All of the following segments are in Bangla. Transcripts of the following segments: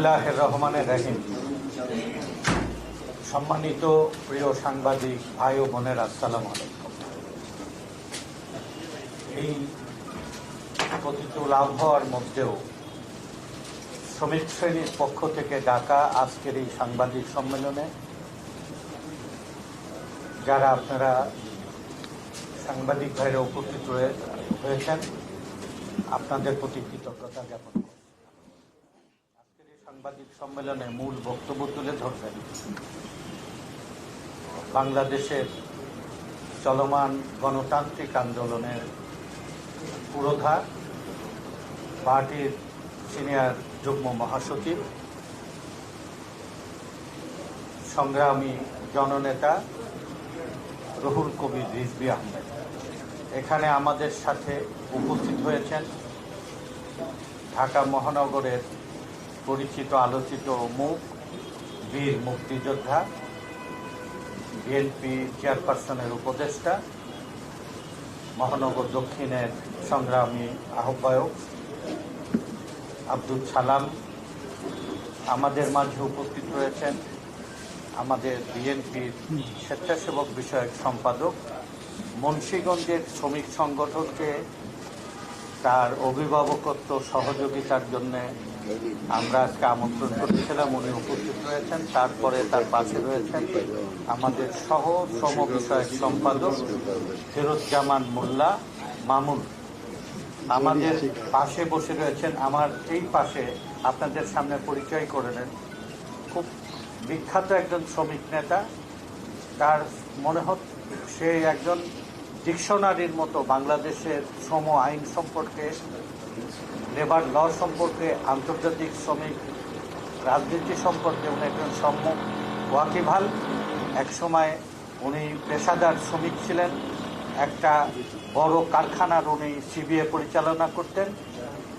বিসমিল্লাহ রহমানের রাহিম। সম্মানিত প্রিয় সাংবাদিক ভাই ও বোনের আসসালাম আলাইকুম। এই প্রতিকূল আবহাওয়ার মধ্যেও শ্রমিক শ্রেণির পক্ষ থেকে ডাকা আজকের এই সাংবাদিক সম্মেলনে যারা আপনারা সাংবাদিক ভাইরা উপস্থিত হয়েছেন আপনাদের প্রতি কৃতজ্ঞতা জ্ঞাপন সাংবাদিক সম্মেলনে মূল বক্তব্য তুলে ধরবেন বাংলাদেশের চলমান গণতান্ত্রিক আন্দোলনের পুরোধা পার্টির সিনিয়র যুগ্ম মহাসচিব, সংগ্রামী জননেতা রহুল কবির রিজবি আহমেদ। এখানে আমাদের সাথে উপস্থিত হয়েছেন ঢাকা মহানগরের পরিচিত, আলোচিত মুখ বীর মুক্তিযোদ্ধা, বিএনপি চেয়ারপারসনের উপদেষ্টা, মহানগর দক্ষিণের সংগ্রামী আহ্বায়ক আব্দুল সালাম আমাদের মাঝে উপস্থিত রয়েছেন। আমাদের বিএনপির স্বেচ্ছাসেবক বিষয়ক সম্পাদক মুন্সীগঞ্জের শ্রমিক সংগঠনকে তার অভিভাবকত্ব সহযোগিতার জন্য আমরা আজকে আমন্ত্রণ করেছিলাম, উনি উপস্থিত রয়েছেন, তারপরে তার পাশে রয়েছেন আমাদের সহ শ্রম বিষয়ক সম্পাদক ফিরোজজামান মোল্লা মামুন। আমাদের পাশে বসে রয়েছেন, আমার এই পাশে আপনাদের সামনে পরিচয় করে নেন। খুব বিখ্যাত একজন শ্রমিক নেতা, তার মনে হত সে একজন ডিকশনারির মতো বাংলাদেশের শ্রম আইন সম্পর্কে লেবার ল সম্পর্কে আন্তর্জাতিক শ্রমিক রাজনীতি সম্পর্কে উনি একজন সম্যক ওয়াকিভাল। একসময় উনি পেশাদার শ্রমিক ছিলেন। একটা বড় কারখানার উনি সিবিএ পরিচালনা করতেন।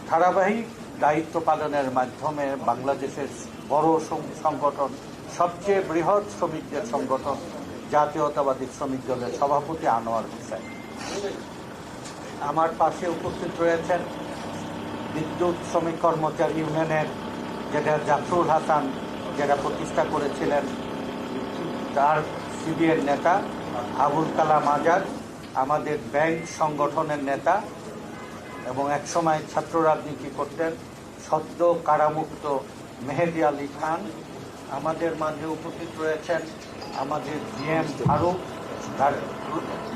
ধারাবাহিক দায়িত্ব পালনের মাধ্যমে বাংলাদেশের বড় সংগঠন, সবচেয়ে বৃহৎ শ্রমিকদের সংগঠন, জাতীয়তাবাদী শ্রমিক দলের সভাপতি আনোয়ার হোসেন। আমার পাশে উপস্থিত রয়েছেন বিদ্যুৎ শ্রমিক কর্মচারী ইউনিয়নের যেটা জাফরুল হাসান যেটা প্রতিষ্ঠা করেছিলেন, তার সিবিএর নেতা আবুল কালাম আজাদ, আমাদের ব্যাংক সংগঠনের নেতা এবং একসময় ছাত্র রাজনীতি করতেন সদ্য কারামুক্ত মেহেদি আলী খান। আমাদের মাঝে উপস্থিত রয়েছেন আমাদের জিএম ফারুক, তার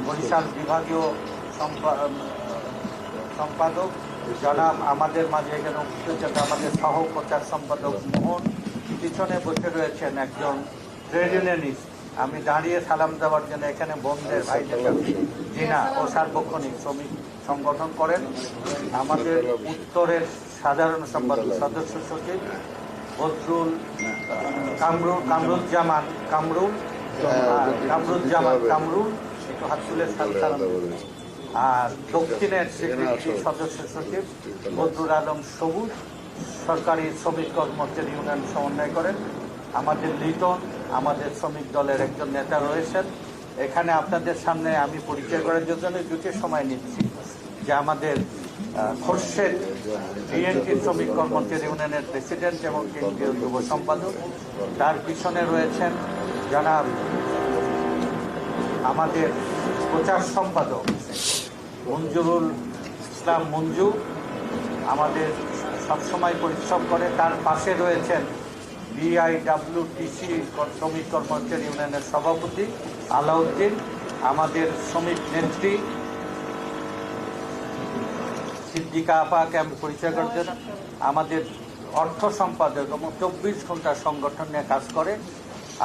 বরিশাল বিভাগীয় সম্পা- সম্পাদক। জনাব আমাদের মাঝে এখানে উপস্থিত আমাদের সহ প্রচার সম্পাদক মোহন পিছনে বসে রয়েছেন একজন ট্রেড ইউনিয়নিস্ট। আমি দাঁড়িয়ে সালাম দেওয়ার জন্য এখানে বন্ধের ভাইদের জিনা ও সার্বক্ষণিক শ্রমিক সংগঠন করেন। আমাদের উত্তরের সাধারণ সম্পাদক সদস্য সচিব বদরুল কামরুল, কামরুজ্জামান কামরুল কামরুজ্জামান, কামরুল, একটু হাত তুলে সালাম। আর দক্ষিণের সেক্রেটারি সদস্য সচিব বদরুল আলম সবুজ, সরকারি শ্রমিক কর্মচারী ইউনিয়ন সমন্বয় করেন। আমাদের লিটন, আমাদের শ্রমিক দলের একজন নেতা রয়েছেন। এখানে আপনাদের সামনে আমি পরিচয় করার জন্য দুটি সময় নিচ্ছি। যে আমাদের খোরশেদ, বিএনপি শ্রমিক কর্মচারী ইউনিয়নের প্রেসিডেন্ট এবং কেন্দ্রীয় যুব সম্পাদক। তার পিছনে রয়েছেন জনাব আমাদের প্রচার সম্পাদক। মঞ্জুরুল ইসলাম মঞ্জু আমাদের সবসময় পরিশ্রম করে। তার পাশে রয়েছেন বিআইডাব্লিউটিসি শ্রমিক কর্মচারী ইউনিয়নের সভাপতি আলাউদ্দিন, আমাদের শ্রমিক নেত্রী সিদ্দিকা আপাকে আমি পরিচয় করতে আমাদের অর্থ সম্পাদক এবং চব্বিশ ঘণ্টা সংগঠন নিয়ে কাজ করে।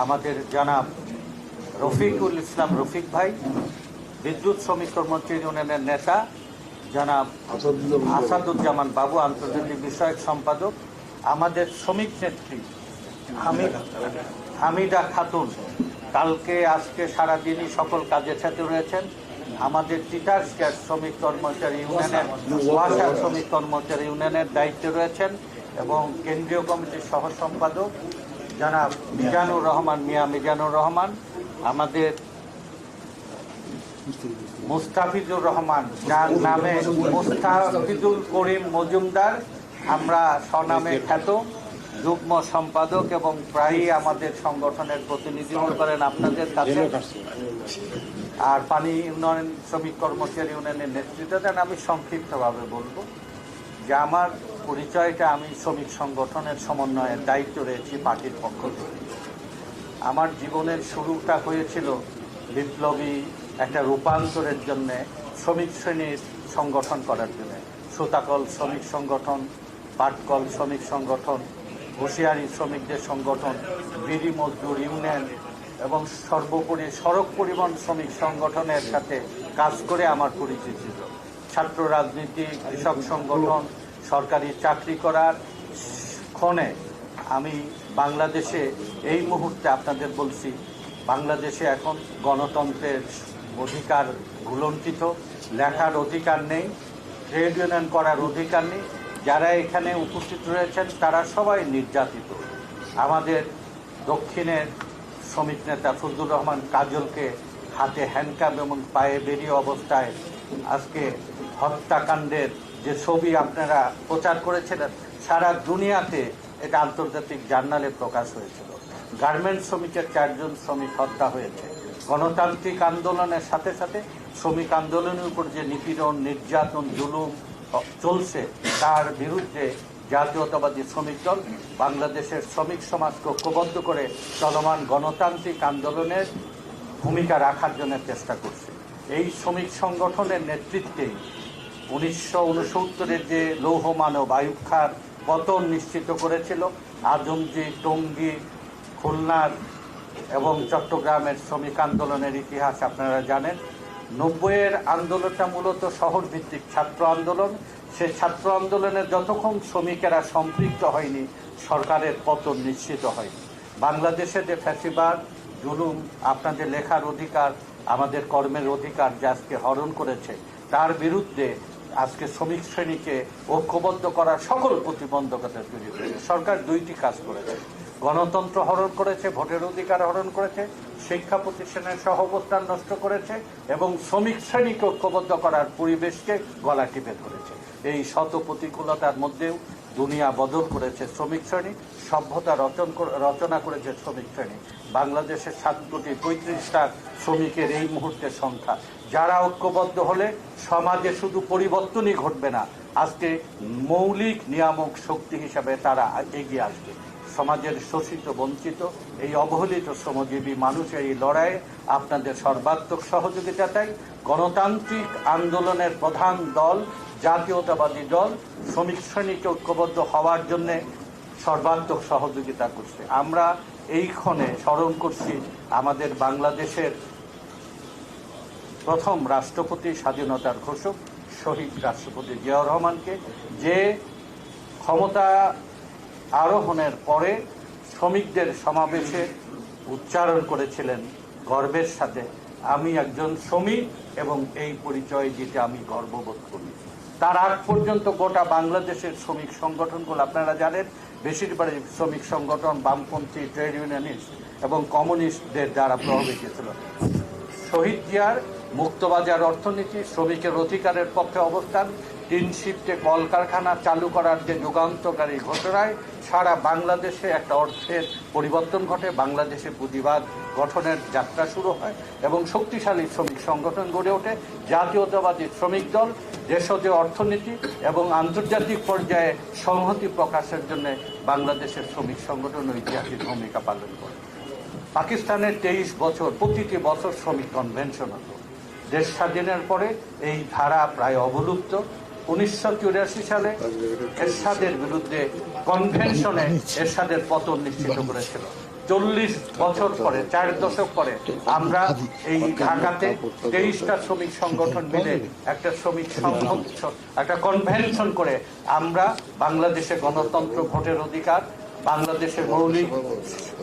আমাদের জানাব রফিকুল ইসলাম রফিক ভাই। বিদ্যুৎ শ্রমিক কর্মচারী ইউনিয়নের নেতা, জনাব আসাদুজ্জামান বাবু, আন্তর্জাতিক বিষয়ক সম্পাদক, আমাদের শ্রমিক নেত্রী হামিদ খাতুন। কালকে, আজকে সারাদিনই সকল কাজের সাথে রয়েছেন। আমাদের টিটার গ্যাস শ্রমিক কর্মচারী ইউনিয়নের, ওয়াসা শ্রমিক কর্মচারী ইউনিয়নের দায়িত্বে রয়েছেন এবং কেন্দ্রীয় কমিটির সহ সম্পাদক জনাব মিজানুর রহমান মিয়া মিজানুর রহমান। আমাদের মুস্তাফিজুর রহমান, যার নামে মুস্তাফিজুল করিম মজুমদার, আমরা স্বনামে খ্যাত যুগ্ম সম্পাদক এবং প্রায়ই আমাদের সংগঠনের প্রতিনিধিত্ব করেন আপনাদের কাছে। আর পানি উন্নয়ন শ্রমিক কর্মচারী ইউনিয়নের নেতৃত্ব দেন, আমি সংক্ষিপ্তভাবে বলব যে আমার পরিচয়টা আমি শ্রমিক সংগঠনের সমন্বয়ের দায়িত্ব রয়েছি পার্টির পক্ষ থেকে। আমার জীবনের শুরুটা হয়েছিল বিপ্লবী একটা রূপান্তরের জন্যে শ্রমিক শ্রেণির সংগঠন করার জন্য। সুতাকল শ্রমিক সংগঠন পাটকল শ্রমিক সংগঠন, হুঁশিয়ারি শ্রমিকদের সংগঠন, বিড়ি মজদুর ইউনিয়ন এবং সর্বোপরি সড়ক পরিবহন শ্রমিক সংগঠনের সাথে কাজ করে আমার পরিচিত ছিল। ছাত্র রাজনীতি, কৃষক সংগঠন, সরকারি চাকরি করার ক্ষণে আমি বাংলাদেশে এই মুহূর্তে আপনাদের বলছি, বাংলাদেশে এখন গণতন্ত্রের অধিকার ভুলণ্ঠিত লেখার অধিকার নেই, ট্রেড ইউনিয়ন করার অধিকার নেই। যারা এখানে উপস্থিত রয়েছেন, তারা সবাই নির্যাতিত। আমাদের দক্ষিণের শ্রমিক নেতা ফজলুর রহমান কাজলকে হাতে হ্যান্ডকাপ এবং পায়ে বেরিয়ে অবস্থায় আজকে হত্যাকাণ্ডের যে ছবি আপনারা প্রচার করেছিলেন, সারা দুনিয়াতে এটা আন্তর্জাতিক জার্নালে প্রকাশ হয়েছিল। গার্মেন্টস শ্রমিকের চারজন শ্রমিক হত্যা হয়েছে। গণতান্ত্রিক আন্দোলনের সাথে সাথে শ্রমিক আন্দোলনের উপর যে নিপীড়ন, নির্যাতন, জুলুম চলছে, তার বিরুদ্ধে জাতীয়তাবাদী শ্রমিক দল বাংলাদেশের শ্রমিক সমাজকে ঐক্যবদ্ধ করে চলমান গণতান্ত্রিক আন্দোলনের ভূমিকা রাখার জন্য চেষ্টা করছে। এই শ্রমিক সংগঠনের নেতৃত্বে উনিশশো উনসত্তরের যে লৌহ মানব আয়ুব খার পতন নিশ্চিত করেছিল, আজমজি, টঙ্গী, খুলনার এবং চট্টগ্রামের শ্রমিক আন্দোলনের ইতিহাস আপনারা জানেন। নব্বইয়ের আন্দোলনটা মূলত শহর ভিত্তিক ছাত্র আন্দোলন। সেই ছাত্র আন্দোলনে যতক্ষণ শ্রমিকেরা সম্পৃক্ত হয়নি, সরকারের পতন নিশ্চিত হয়নি। বাংলাদেশে যে ফ্যাসিবাদ, জুলুম আপনাদের লেখার অধিকার, আমাদের কর্মের অধিকার যে আজকে হরণ করেছে, তার বিরুদ্ধে আজকে শ্রমিক শ্রেণীকে ঐক্যবদ্ধ করার সকল প্রতিবন্ধকতা তৈরি করেছে সরকার দুইটি কাজ করেছে। গণতন্ত্র হরণ করেছে, ভোটের অধিকার হরণ করেছে, শিক্ষা প্রতিষ্ঠানের সহ অবস্থান নষ্ট করেছে এবং শ্রমিক শ্রেণীকে ঐক্যবদ্ধ করার পরিবেশকে গলা টিপে ধরেছে। এই শত প্রতিকূলতার মধ্যেও দুনিয়া বদল করেছে শ্রমিক শ্রেণি, সভ্যতা রচন রচনা করেছে শ্রমিক শ্রেণি। বাংলাদেশের সাত কোটি পঁয়ত্রিশ লাখ শ্রমিকের এই মুহূর্তের সংখ্যা। যারা ঐক্যবদ্ধ হলে সমাজে শুধু পরিবর্তনই ঘটবে না, আজকে মৌলিক নিয়ামক শক্তি হিসাবে তারা এগিয়ে আসবে। সমাজের শোষিত, বঞ্চিত, এই অবহেলিত শ্রমজীবী মানুষের এই লড়াইয়ে আপনাদের সর্বাত্মক সহযোগিতা চাই। গণতান্ত্রিক আন্দোলনের প্রধান দল, জাতীয়তাবাদী দল, শ্রমিক শ্রেণীকে ঐক্যবদ্ধ হওয়ার জন্যে সর্বাত্মক সহযোগিতা করছে। আমরা এই ক্ষণে স্মরণ করছি আমাদের বাংলাদেশের প্রথম রাষ্ট্রপতি স্বাধীনতার ঘোষক, শহীদ রাষ্ট্রপতি জিয়াউর রহমানকে, যে ক্ষমতা আরোহণের পরে শ্রমিকদের সমাবেশে উচ্চারণ করেছিলেন গর্বের সাথে, আমি একজন শ্রমিক এবং এই পরিচয় দিতে আমি গর্ববোধ করি। তার আগ পর্যন্ত গোটা বাংলাদেশের শ্রমিক সংগঠনগুলো, আপনারা জানেন বেশিরভাগ শ্রমিক সংগঠন বামপন্থী ট্রেড ইউনিয়নিস্ট এবং কমিউনিস্টদের দ্বারা প্রভাবিত ছিল। শহীদ জিয়ার মুক্তবাজার অর্থনীতি শ্রমিকের অধিকারের পক্ষে অবস্থান, তিন শিফটে কলকারখানা চালু করার যে যুগান্তকারী ঘটনায় সারা বাংলাদেশে একটা অর্থের পরিবর্তন ঘটে। বাংলাদেশে পুঁজিবাদ গঠনের যাত্রা শুরু হয় এবং শক্তিশালী শ্রমিক সংগঠন গড়ে ওঠে। জাতীয়তাবাদী শ্রমিক দল, দেশজ অর্থনীতি এবং আন্তর্জাতিক পর্যায়ে সংহতি প্রকাশের জন্য বাংলাদেশের শ্রমিক সংগঠন ঐতিহাসিক ভূমিকা পালন করে। পাকিস্তানের তেইশ বছর, প্রতিটি বছর শ্রমিক কনভেনশন হতো। দেশ স্বাধীনের পরে এই ধারা প্রায় অবলুপ্ত। উনিশশো চুরাশি সালে এরশাদের বিরুদ্ধে কনভেনশনে এরশাদের পতন নিশ্চিত করেছিল। চল্লিশ বছর পরে, চার দশক পরে আমরা এই ঢাকাতে তেইশটা শ্রমিক সংগঠন মিলে একটা শ্রমিক একটা কনভেনশন করে আমরা বাংলাদেশে গণতন্ত্র ভোটের অধিকার বাংলাদেশের মৌলিক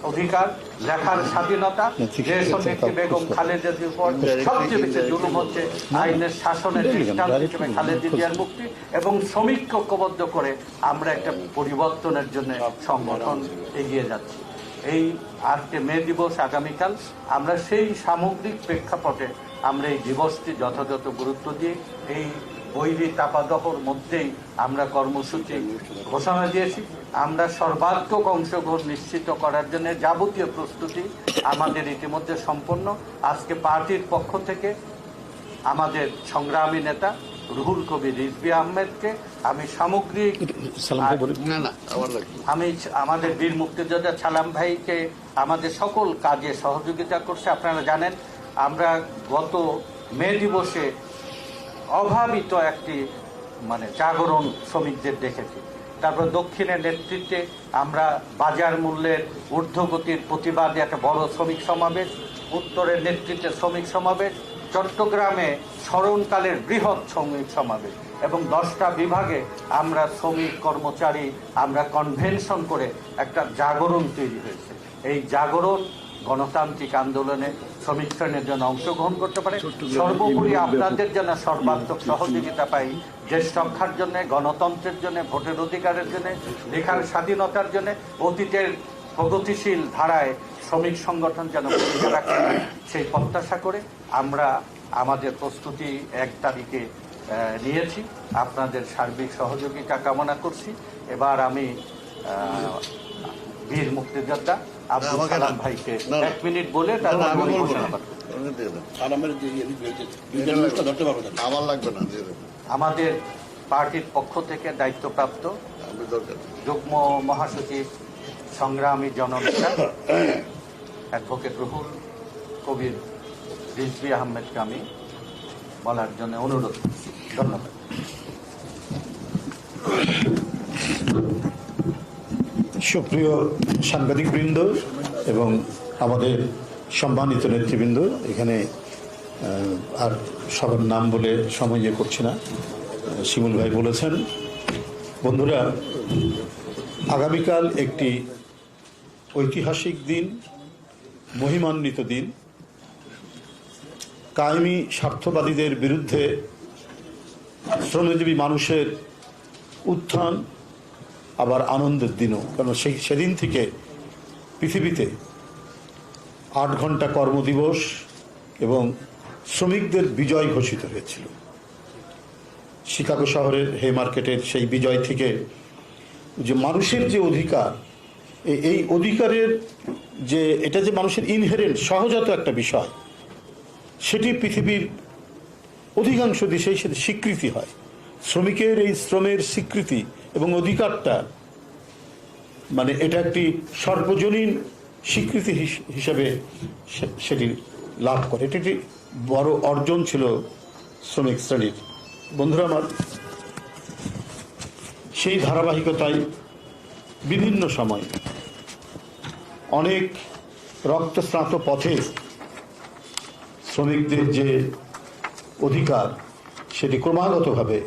অধিকার লেখার স্বাধীনতা যে নেত্রী বেগম খালেদা উপর সবচেয়ে বেশি জুলুম হচ্ছে আইনের শাসনের দৃষ্টান্ত হিসেবে খালেদা জিয়ার মুক্তি এবং শ্রমিককে ঐক্যবদ্ধ করে আমরা একটা পরিবর্তনের জন্য সংগঠন এগিয়ে যাচ্ছি। এই আজকে মে দিবস আগামীকাল আমরা সেই সামগ্রিক প্রেক্ষাপটে আমরা এই দিবসটি যথাযথ গুরুত্ব দিয়ে এই বৈরী তাপাদহর মধ্যেই আমরা কর্মসূচি ঘোষণা দিয়েছি। আমরা সর্বাত্মক অংশগ্রহণ নিশ্চিত করার জন্য যাবতীয় প্রস্তুতি আমাদের ইতিমধ্যে সম্পন্ন। আজকে পার্টির পক্ষ থেকে আমাদের সংগ্রামী নেতা রুহুল কবির রিজবি আহমেদকে আমি সামগ্রিক না না আমার লাগবে। আমি আমাদের বীর মুক্তিযোদ্ধা সালাম ভাইকে আমাদের সকল কাজে সহযোগিতা করছে। আপনারা জানেন আমরা গত মে দিবসে অভাবিত একটি মানে জাগরণ শ্রমিকদের দেখেছি। তারপর দক্ষিণের নেতৃত্বে আমরা বাজার মূল্যের ঊর্ধ্বগতির প্রতিবাদে একটা বড় শ্রমিক সমাবেশ, উত্তরের নেতৃত্বে শ্রমিক সমাবেশ, চট্টগ্রামে স্মরণকালের বৃহৎ শ্রমিক সমাবেশ এবং দশটা বিভাগে আমরা শ্রমিক কর্মচারী আমরা কনভেনশন করে একটা জাগরণ তৈরি হয়েছে। এই জাগরণ গণতান্ত্রিক আন্দোলনে শ্রমিক শ্রেণির জন্য অংশগ্রহণ করতে পারে। সর্বোপরি আপনাদের জন্য সর্বাত্মক সহযোগিতা পাই। দেশ রক্ষার জন্য গণতন্ত্রের জন্য ভোটের অধিকারের জন্য লেখার স্বাধীনতার জন্য অতীতের প্রগতিশীল ধারায় শ্রমিক সংগঠন যেন ভূমিকা রাখে সেই প্রত্যাশা করে আমরা আমাদের প্রস্তুতি এক তারিখে নিয়েছি। আপনাদের সার্বিক সহযোগিতা কামনা করছি। এবার আমি বীর মুক্তিযোদ্ধা আব্দুল সালাম। ভাইকে। এক মিনিট বলে তারপর আমি ঘোষণা করব। আমার লাগবে না আমাদের পার্টির পক্ষ থেকে দায়িত্বপ্রাপ্ত। যুগ্ম মহাসচিব সংগ্রামী জননেতা অ্যাডভোকেট রুহুল কবির রিজভি আহমেদকে আমি বলার জন্য অনুরোধ করছি ধন্যবাদ সুপ্রিয় সাংবাদিকবৃন্দ এবং আমাদের সম্মানিত নেতৃবৃন্দ, এখানে আর সবার নাম বলে সময় ইয়ে করছি না শিমুল ভাই বলেছেন। বন্ধুরা, আগামীকাল একটি ঐতিহাসিক দিন, মহিমান্বিত দিন। কায়েমি স্বার্থবাদীদের বিরুদ্ধে শ্রমজীবী মানুষের উত্থান আনন্দের দিনও। কারণ সেই সেদিন থেকে পৃথিবীতে আট ঘণ্টা কর্মদিবস এবং শ্রমিকদের বিজয় ঘোষিত হয়েছিল। শিকাগো শহরের হে মার্কেটের সেই বিজয় থেকে যে মানুষের যে অধিকার এই অধিকারের যে এটা যে মানুষের ইনহেরেন্ট সহজাত একটা বিষয়, সেটি পৃথিবীর অধিকাংশ দেশেই সেটা স্বীকৃতি হয়। শ্রমিকের এই শ্রমের স্বীকৃতি এবং অধিকারটা মানে এটা একটি সর্বজনীন স্বীকৃতি হিস- হিসাবে সেটি লাভ করে। এটি একটি বড় অর্জন ছিল শ্রমিক শ্রেণির। বন্ধুরা আমার, সেই ধারাবাহিকতায় বিভিন্ন সময় অনেক রক্তস্নাত পথে শ্রমিকদের যে অধিকার, সেটি ক্রমাগতভাবে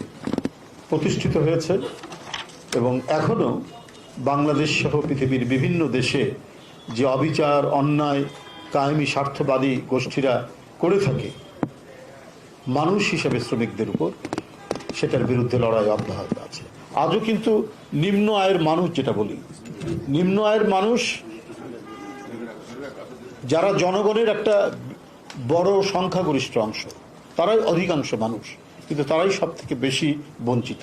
প্রতিষ্ঠিত হয়েছে। এবং এখনও বাংলাদেশ সহ পৃথিবীর বিভিন্ন দেশে যে অবিচার, অন্যায়, কায়েমি স্বার্থবাদী গোষ্ঠীরা করে থাকে, মানুষ হিসেবে শ্রমিকদের উপর সেটার বিরুদ্ধে লড়াই অব্যাহত আছে। আজও কিন্তু নিম্ন আয়ের মানুষ যেটা বলি, নিম্ন আয়ের মানুষ যারা জনগণের একটা বড় সংখ্যাগরিষ্ঠ অংশ, তারাই অধিকাংশ মানুষ, কিন্তু তারাই সব থেকে বেশি বঞ্চিত।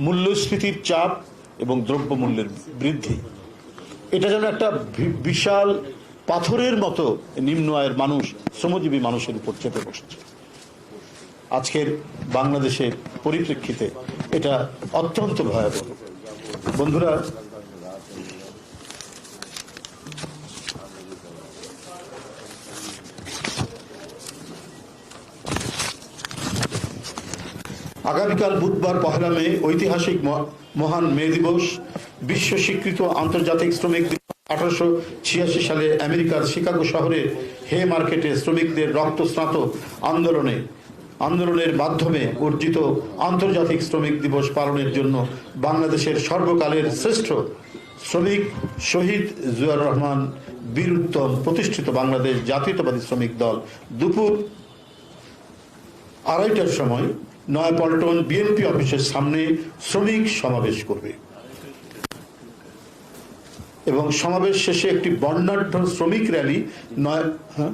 মূল্যস্ফীতির চাপ এবং দ্রব্যমূল্যের বৃদ্ধি। এটা যেন একটা বিশাল পাথরের মতো নিম্ন আয়ের মানুষ, শ্রমজীবী মানুষের উপর চেপে বসেছে। আজকের বাংলাদেশের পরিপ্রেক্ষিতে এটা অত্যন্ত ভয়াবহ। বন্ধুরা আগামীকাল বুধবার পহেলা মে, ঐতিহাসিক মহান মে দিবস বিশ্ব স্বীকৃত আন্তর্জাতিক শ্রমিক আঠারোশো ছিয়াশি সালে আমেরিকার শিকাগো শহরে হে মার্কেটে শ্রমিকদের রক্তস্নাত আন্দোলনে, আন্দোলনের মাধ্যমে অর্জিত আন্তর্জাতিক শ্রমিক দিবস পালনের জন্য বাংলাদেশের সর্বকালের শ্রেষ্ঠ শ্রমিক শহীদ জুয়ার রহমান বীর উত্তম প্রতিষ্ঠিত বাংলাদেশ জাতীয়তাবাদী শ্রমিক দল দুপুর আড়াইটার সময় নয়াপল্টন বিএনপি অফিসের সামনে শ্রমিক সমাবেশ করবে। এবং সমাবেশ শেষে একটি বর্ণাঢ্য শ্রমিক র্যালি নয় হ্যাঁ?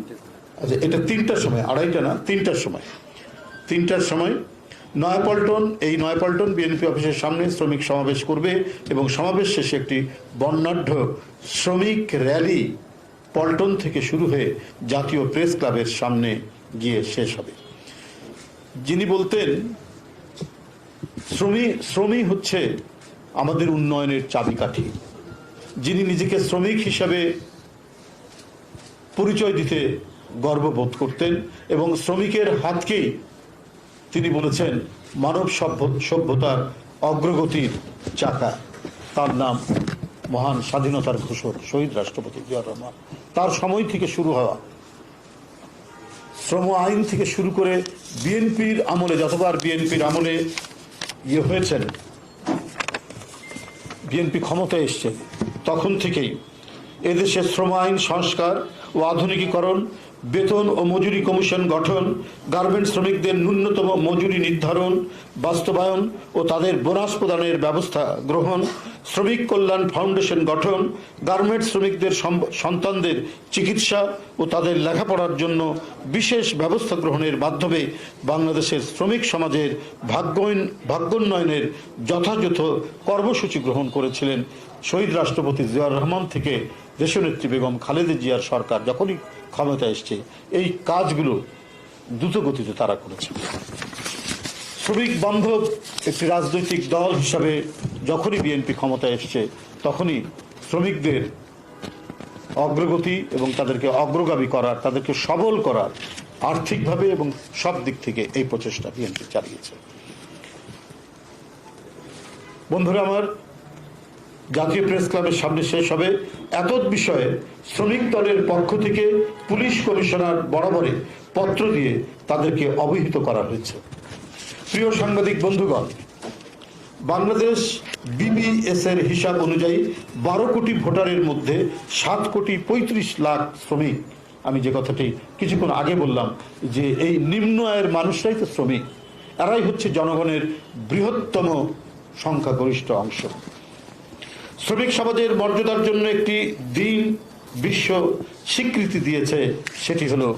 আচ্ছা এটা তিনটার সময়, আড়াইটা না? তিনটার সময়। তিনটার সময় নয়াপল্টন, এই নয়াপল্টন বিএনপি অফিসের সামনে শ্রমিক সমাবেশ করবে এবং সমাবেশ শেষে একটি বর্ণাঢ্য শ্রমিক র্যালি পল্টন থেকে শুরু হয়ে জাতীয় প্রেস ক্লাবের সামনে গিয়ে শেষ হবে। যিনি বলতেন শ্রমিক শ্রমিক হচ্ছে আমাদের উন্নয়নের চাবিকাঠি। যিনি নিজেকে শ্রমিক হিসাবে পরিচয় দিতে গর্ববোধ করতেন এবং শ্রমিকের হাতকেই তিনি বলেছেন, মানব সভ্য, সভ্যতার অগ্রগতির চাকা। তার নাম মহান স্বাধীনতার ঘোষক শহীদ রাষ্ট্রপতি জিয়া রহমান। তার সময় থেকে শুরু হওয়া শ্রম আইন থেকে শুরু করে বিএনপির আমলে, যতবার বিএনপির আমলে ইয়ে হয়েছেন, বিএনপি ক্ষমতায় এসছে, তখন থেকেই এদেশে শ্রম আইন সংস্কার ও আধুনিকীকরণ বেতন ও মজুরি কমিশন গঠন গার্মেন্ট শ্রমিকদের ন্যূনতম মজুরি নির্ধারণ, বাস্তবায়ন ও তাদের বোনাস প্রদানের ব্যবস্থা গ্রহণ, শ্রমিক কল্যাণ ফাউন্ডেশন গঠন গার্মেন্ট শ্রমিকদের সন্তানদের চিকিৎসা ও তাদের লেখাপড়ার জন্য বিশেষ ব্যবস্থা গ্রহণের মাধ্যমে বাংলাদেশের শ্রমিক সমাজের ভাগ্যোন্নয়ন ভাগ্যোন্নয়নের যথাযথ কর্মসূচি গ্রহণ করেছিলেন শহীদ রাষ্ট্রপতি জিয়াউর রহমান থেকে দেশনেত্রী বেগম খালেদা জিয়ার সরকার যখনই ক্ষমতা এসছে, এই কাজগুলো দ্রুত গতিতে তারা করেছে। শ্রমিক বান্ধব একটি রাজনৈতিক দল হিসাবে যখনই বিএনপি ক্ষমতায় এসছে, তখনই শ্রমিকদের অগ্রগতি এবং তাদেরকে অগ্রগামী করার, তাদেরকে সবল করার আর্থিকভাবে এবং সব দিক থেকে এই প্রচেষ্টা বিএনপি চালিয়েছে। বন্ধুরা আমার জাতীয় প্রেস ক্লাবের সামনে শেষ হবে। এত বিষয়ে শ্রমিক দলের পক্ষ থেকে পুলিশ কমিশনার বরাবরে পত্র দিয়ে তাদেরকে অবহিত করা হয়েছে। প্রিয় সাংবাদিক বন্ধুগণ, বাংলাদেশ বিবিএস এর হিসাব অনুযায়ী বারো কোটি ভোটারের মধ্যে সাত কোটি পঁয়ত্রিশ লাখ শ্রমিক। আমি যে কথাটি কিছুক্ষণ আগে বললাম যে এই নিম্ন আয়ের মানুষরাই তো শ্রমিক। এরাই হচ্ছে জনগণের বৃহত্তম সংখ্যাগরিষ্ঠ অংশ। শ্রমিক সমাজের মর্যাদার জন্য একটি দিন বিশ্ব স্বীকৃতি দিয়েছে, সেটি হলো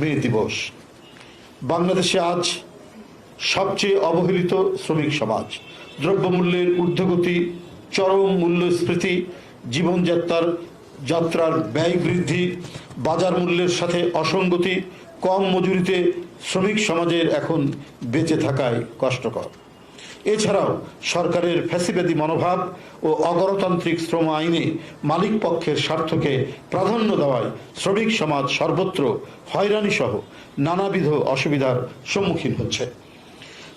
মে দিবস। বাংলাদেশে আজ সবচেয়ে অবহেলিত শ্রমিক সমাজ। দ্রব্যমূল্যের ঊর্ধ্বগতি, চরম মূল্যস্ফীতি, জীবনযাত্রার, যাত্রার ব্যয় বৃদ্ধি, বাজার মূল্যের সাথে অসঙ্গতি, কম মজুরিতে শ্রমিক সমাজের এখন বেঁচে থাকায় কষ্টকর। এছাড়াও সরকারের ফ্যাসিবাদী মনোভাব ও অগণতান্ত্রিক শ্রম আইনে মালিক পক্ষের স্বার্থকে প্রাধান্য দেওয়ায় শ্রমিক সমাজ সর্বত্র হয়রানি সহ নানাবিধ অসুবিধার সম্মুখীন হচ্ছে।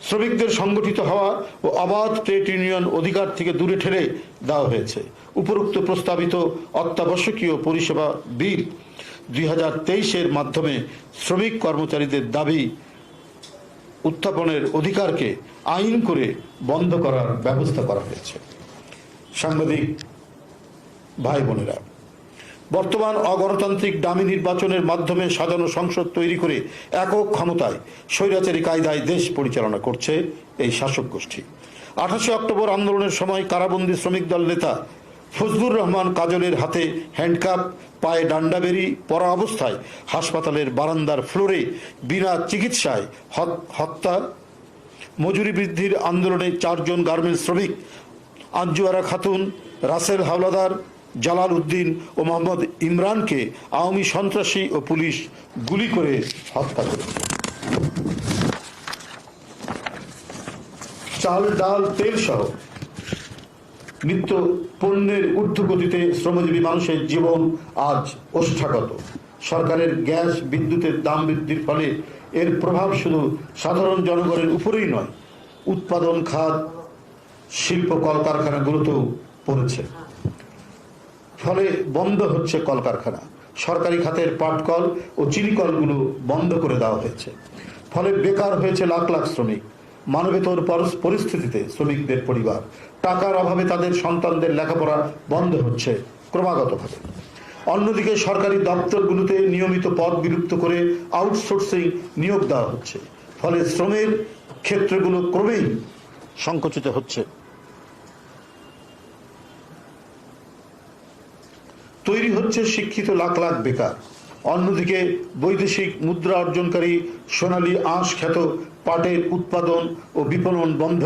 শ্রমিকদের সংগঠিত হওয়া ও অবাধ ট্রেড ইউনিয়ন অধিকার থেকে দূরে ঠেলে দেওয়া হয়েছে। উপরোক্ত প্রস্তাবিত অত্যাবশ্যকীয় পরিষেবা বিল দুই হাজার মাধ্যমে শ্রমিক কর্মচারীদের দাবি উত্থাপনের অধিকারকে আইন করে বন্ধ করার ব্যবস্থা করা হয়েছে। সাংবাদিক ভাই বোনেরা, বর্তমান অগণতান্ত্রিক ডামি নির্বাচনের মাধ্যমে সাজানো সংসদ তৈরি করে একক ক্ষমতায় স্বৈরাচারী কায়দায় দেশ পরিচালনা করছে এই শাসক গোষ্ঠী। আঠাশে অক্টোবর আন্দোলনের সময় কারাবন্দী শ্রমিক দল নেতা ফজলুর রহমান কাজলের হাতে হ্যান্ডকাপ, পায়ে ডান্ডা বেরি অবস্থায় হাসপাতালের বারান্দার ফ্লোরে বিনা চিকিৎসায় হত- হত্যা, মজুরি বৃদ্ধির আন্দোলনে চারজন গার্মেন্টস শ্রমিক, আঞ্জুয়ারা খাতুন, রাসেল হাওলাদার, জালাল উদ্দিন ও মোহাম্মদ ইমরানকে আওয়ামী সন্ত্রাসী ও পুলিশ গুলি করে হত্যা করেছে। চাল, ডাল, তেল সহ নিত্য পণ্যের ঊর্ধ্বগতিতে শ্রমজীবী মানুষের জীবন আজ ওষ্ঠাগত সরকারের গ্যাস বিদ্যুতের দাম বৃদ্ধির ফলে এর প্রভাব শুধু সাধারণ জনগণের উপরেই নয়, উৎপাদন, খাত, শিল্প কলকারখানাগুলোতেও পড়েছে। ফলে বন্ধ হচ্ছে কলকারখানা। সরকারি খাতের পাটকল ও চিনিকলগুলো বন্ধ করে দেওয়া হয়েছে। ফলে বেকার হয়েছে লাখ লাখ শ্রমিক। মানবেতর পরিস্থিতিতে শ্রমিকদের পরিবার। টাকার অভাবে তাদের সন্তানদের লেখাপড়া বন্ধ হচ্ছে ক্রমাগতভাবে। অন্যদিকে সরকারি দপ্তরগুলোতে নিয়মিত পদ বিলুপ্ত করে আউটসোর্সিং নিয়োগ দেওয়া হচ্ছে। ফলে শ্রমের ক্ষেত্রগুলো ক্রমেই সংকুচিত হচ্ছে। তৈরি হচ্ছে শিক্ষিত লাখ লাখ বেকার। অন্যদিকে বৈদেশিক মুদ্রা অর্জনকারী সোনালী আঁশ খ্যাত পাটের উৎপাদন ও বিপণন বন্ধ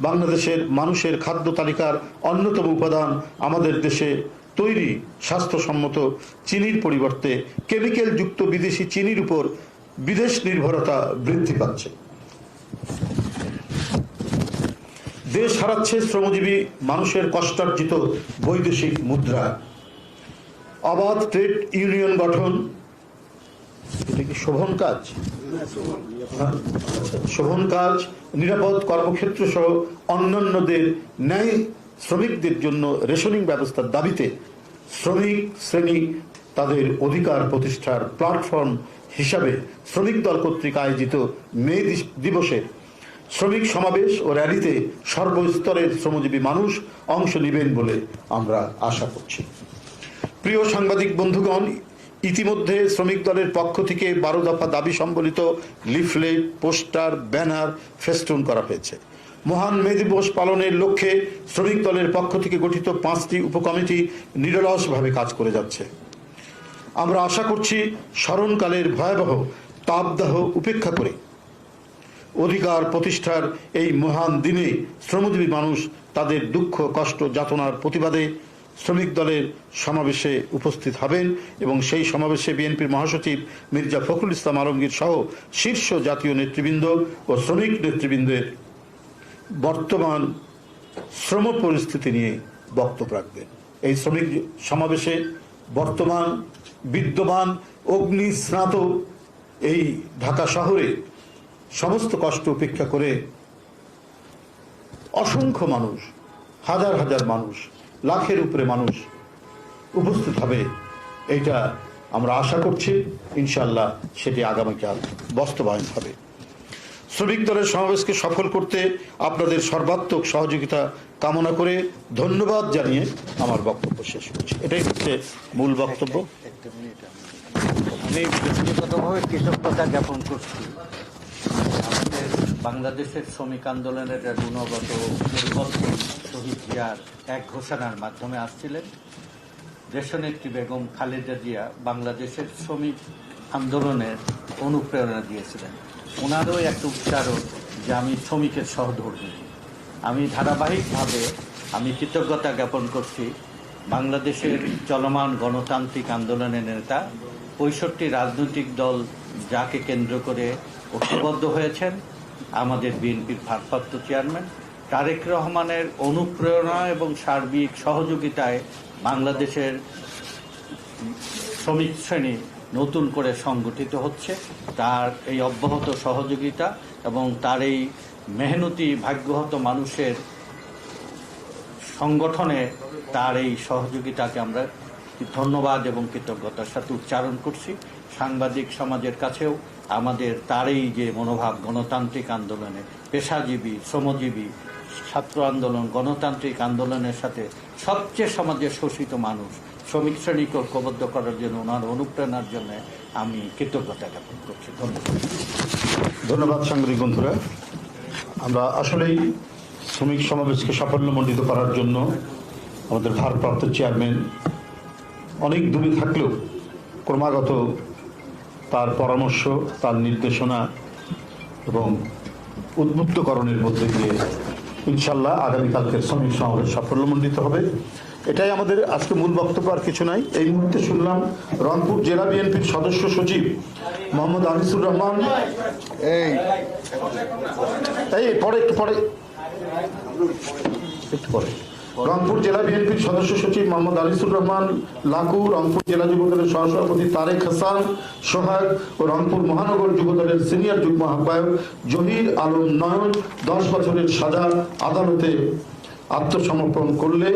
বাংলাদেশের মানুষের খাদ্য তালিকার অন্যতম উপাদান আমাদের দেশে তৈরি স্বাস্থ্যসম্মত চিনির পরিবর্তে কেমিক্যাল যুক্ত বিদেশি চিনির উপর বিদেশ নির্ভরতা বৃদ্ধি পাচ্ছে। দেশ হারাচ্ছে শ্রমজীবী মানুষের কষ্টার্জিত বৈদেশিক মুদ্রা। অবাধ ট্রেড ইউনিয়ন গঠন। এটা কি শোভন কাজ? হ্যাঁ, শোভন কাজ নিরাপদ কর্মক্ষেত্র সহ অন্যান্যদের ন্যায় শ্রমিকদের জন্য রেশনিং ব্যবস্থার দাবিতে শ্রমিক শ্রেণি তাদের অধিকার প্রতিষ্ঠার প্ল্যাটফর্ম হিসাবে শ্রমিক দল কর্তৃক আয়োজিত মে দিবসে শ্রমিক সমাবেশ ও র্যালিতে সর্বস্তরের শ্রমজীবী মানুষ অংশ নেবেন বলে আমরা আশা করছি। প্রিয় সাংবাদিক বন্ধুগণ, ইতিমধ্যে শ্রমিক দলের পক্ষ থেকে বারো দফা দাবি সম্বলিত লিফলেট, পোস্টার, ব্যানার ফেস্টুন করা হয়েছে। মহান মে দিবস পালনের লক্ষ্যে শ্রমিক দলের পক্ষ থেকে গঠিত পাঁচটি উপকমিটি নিরলসভাবে কাজ করে যাচ্ছে। আমরা আশা করছি স্মরণকালের ভয়াবহ তাপদাহ উপেক্ষা করে অধিকার প্রতিষ্ঠার এই মহান দিনে শ্রমজীবী মানুষ তাদের দুঃখ, কষ্ট, যাতনার প্রতিবাদে শ্রমিক দলের সমাবেশে উপস্থিত হবেন এবং সেই সমাবেশে বিএনপির মহাসচিব মির্জা ফখরুল ইসলাম আলমগীর সহ শীর্ষ জাতীয় নেতৃবৃন্দ ও শ্রমিক নেতৃবৃন্দের বর্তমান শ্রম পরিস্থিতি নিয়ে বক্তব্য রাখবেন। এই শ্রমিক সমাবেশে বর্তমান বিদ্যমান অগ্নি স্নাত এই ঢাকা শহরে সমস্ত কষ্ট উপেক্ষা করে অসংখ্য মানুষ, হাজার হাজার মানুষ লাখের উপরে মানুষ উপস্থিত হবে, এইটা আমরা আশা করছি। ইনশাল্লাহ সেটি আগামীকাল বাস্তবায়ন হবে। শ্রমিক দলের সমাবেশকে সফল করতে আপনাদের সর্বাত্মক সহযোগিতা কামনা করে ধন্যবাদ জানিয়ে আমার বক্তব্য শেষ করছি। এটাই হচ্ছে মূল বক্তব্য। জ্ঞাপন করছি। আমাদের বাংলাদেশের শ্রমিক আন্দোলনের গুণগত শহীদ জিয়ার এক ঘোষণার মাধ্যমে আসছিলেন। দেশনেত্রী বেগম খালেদা জিয়া বাংলাদেশের শ্রমিক আন্দোলনের অনুপ্রেরণা দিয়েছিলেন। ওনারও একটা উচ্চারণ যে আমি শ্রমিকের সহধর্মী। আমি ধারাবাহিকভাবে আমি কৃতজ্ঞতা জ্ঞাপন করছি বাংলাদেশের চলমান গণতান্ত্রিক আন্দোলনের নেতা। পঁয়ষট্টি রাজনৈতিক দল যাকে কেন্দ্র করে ঐক্যবদ্ধ হয়েছেন। আমাদের বিএনপির ভারপ্রাপ্ত চেয়ারম্যান তারেক রহমানের অনুপ্রেরণা এবং সার্বিক সহযোগিতায় বাংলাদেশের শ্রমিক শ্রেণি নতুন করে সংগঠিত হচ্ছে। তার এই অব্যাহত সহযোগিতা এবং তার এই মেহনতি, ভাগ্যহত মানুষের সংগঠনে তার এই সহযোগিতাকে আমরা ধন্যবাদ এবং কৃতজ্ঞতার সাথে উচ্চারণ করছি। সাংবাদিক সমাজের কাছেও আমাদের তার এই যে মনোভাব, গণতান্ত্রিক আন্দোলনে পেশাজীবী, শ্রমজীবী ছাত্র আন্দোলন, গণতান্ত্রিক আন্দোলনের সাথে সবচেয়ে সমাজের শোষিত মানুষ, শ্রমিক শ্রেণীকে ঐক্যবদ্ধ করার জন্য ওনার অনুপ্রেরণার জন্য আমি কৃতজ্ঞতা জ্ঞাপন করছি। ধন্যবাদ। ধন্যবাদ সাংবাদিক বন্ধুরা। আমরা আসলেই শ্রমিক সমাবেশকে সাফল্যমণ্ডিত করার জন্য আমাদের ভারপ্রাপ্ত চেয়ারম্যান অনেক দূরে থাকলেও ক্রমাগত তার পরামর্শ, তার নির্দেশনা এবং উদ্বুদ্ধকরণের মধ্যে দিয়ে ইনশাল্লাহ আগামীকালকের শ্রমিক সমাবেশ সাফল্যমণ্ডিত হবে। এটাই আমাদের আজকে মূল বক্তব্য আর কিছু নাই। এই মুহূর্তে শুনলাম রংপুর জেলা বিএনপির সদস্য সচিব মোহাম্মদ আনিসুর রহমান। এই। এই পরে একটু পরে। একটু পরে। রংপুর জেলা বিএনপির সদস্য সচিব মোহাম্মদ আলিসুর রহমান লাকু রংপুর জেলা যুবদলের সহসভাপতি তারেক হাসান সোহাগ ও রংপুর মহানগর যুবদলের সিনিয়র যুগ্ম আহ্বায়ক জহির আলম নয়ন দশ বছরের সাজা আদালতে আত্মসমর্পণ করলে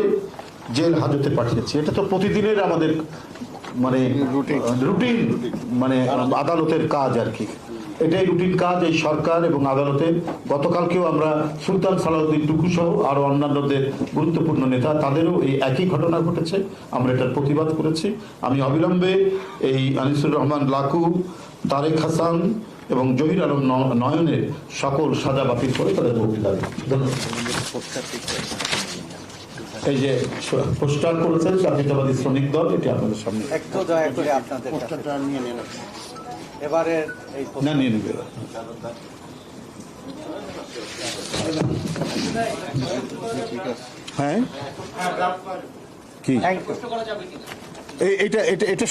জেল হাজতে পাঠিয়েছে। এটা তো প্রতিদিনের আমাদের মানে রুটিন মানে আদালতের কাজ আর কি। এটাই রুটিন কাজ এই সরকার এবং আদালতে। গতকালকেও আমরা সুলতান সালাউদ্দিন টুকু সহ আরও অন্যান্যদের গুরুত্বপূর্ণ নেতা তাদেরও এই একই ঘটনা ঘটেছে। আমরা এটার প্রতিবাদ করেছি। আমি অবিলম্বে এই আনিসুর রহমান লাকু তারেক হাসান এবং জহির আলম নয়নের সকল সাজা বাতিল করে তাদের মুক্তি দাবি এই যে পোস্টার করেছেন জাতীয়তাবাদী শ্রমিক দল এটি আপনাদের সামনে। একটু দয়া করে আপনাদের কাছে নিয়ে নিন। এবারের এই না নিয়ে নেবে হ্যাঁ? কি? থ্যাংক এই- এটা এটা এটা